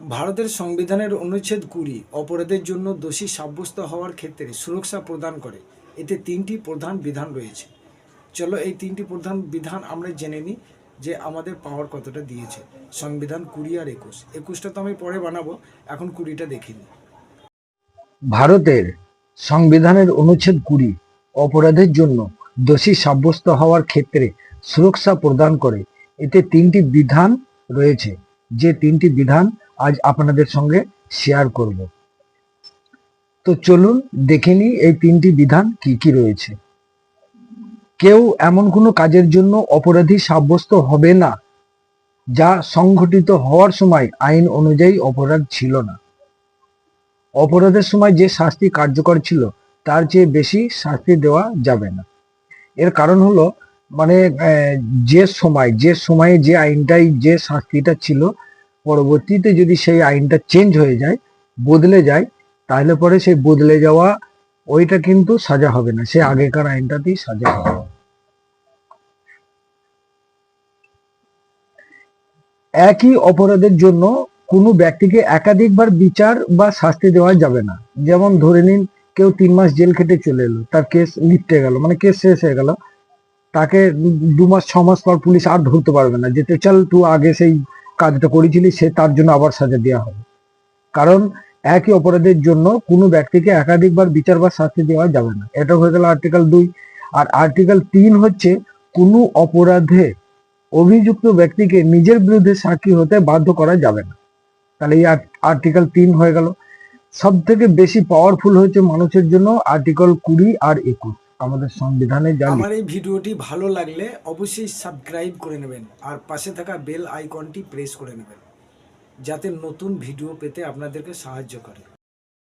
ভারতের সংবিধানের অনুচ্ছেদ কুড়ি অপরাধের জন্য দোষী সাব্যস্ত হওয়ার ক্ষেত্রে সুরক্ষা প্রদান করে। এতে তিনটি প্রধান বিধান রয়েছে। চলো এই তিনটি প্রধান বিধান আমরা জেনে নিই যে আমাদের পাওয়ার কতটা দিয়েছে। সংবিধান কুড়ি আর একুশ। একুশটা তো আমি পরে বানাবো। এখন কুড়িটা দেখে নিই। ভারতের সংবিধানের অনুচ্ছেদ কুড়ি অপরাধের জন্য দোষী সাব্যস্ত হওয়ার ক্ষেত্রে সুরক্ষা প্রদান করে। এতে তিনটি বিধান রয়েছে। যে তিনটি বিধান আজ আপনাদের সঙ্গে শেয়ার করব। তো চলুন দেখে নিই এই তিনটি বিধান কি কি রয়েছে। কেউ এমন কোনো কাজের জন্য অপরাধী সাব্যস্ত হবে না, যা সংঘটিত হওয়ার সময় আইন অনুযায়ী অপরাধ ছিল না। অপরাধের সময় যে শাস্তি কার্যকর ছিল, তার চেয়ে বেশি শাস্তি দেওয়া যাবে না। এর কারণ হলো মানে যে সময়, যে সময়ে যে আইনটাই যে শাস্তিটা ছিল, পরবর্তীতে যদি সেই আইনটা চেঞ্জ হয়ে যায়, বদলে যায়, তাহলে পরে সেই বদলে যাওয়া, ওইটা কিন্তু সাজা হবে না। সে আগেকার আইনটাতেই সাজা হবে। একই অপরাধের জন্য কোনো ব্যক্তিকে একাধিকবার বিচার বা শাস্তি দেওয়া যাবে না। যেমন ধরে নিন, কেউ তিন মাস জেল খেটে চলে এলো, তার কেস লিপটে গেল মানে কেস শেষ হয়ে গেল। তাকে দু- মাস, ছ মাস পর পুলিশ আর ধরতে পারবে না। যেতে চল তুই আগে সেই কাজটা করেছিলি সে তার জন্য আবার সাজা দেওয়া হবে। কারণ একই অপরাধের জন্য কোনো ব্যক্তিকে একাধিকবার বিচার বা শাস্তি দেওয়া যাবে না। এটা হয়ে গেল আর্টিকেল দুই। আর আর্টিকেল তিন হচ্ছে, কোনো অপরাধে অভিযুক্ত ব্যক্তিকে নিজের বিরুদ্ধে সাক্ষী হতে বাধ্য করা যাবে না। তাহলে এই আর্টিকেল তিন হয়ে গেল। সব থেকে বেশি পাওয়ারফুল হয়েছে মানুষের জন্য আর্টিকেল কুড়ি আর একুশ। আমাদের সংবিধানে আমার এই ভিডিওটি ভালো লাগলে অবশ্যই সাবস্ক্রাইব করে নেবেন আর পাশে থাকা বেল আইকনটি প্রেস করে নেবেন, যাতে নতুন ভিডিও পেতে আপনাদেরকে সাহায্য করে।